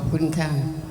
ขอบคุณค่ะ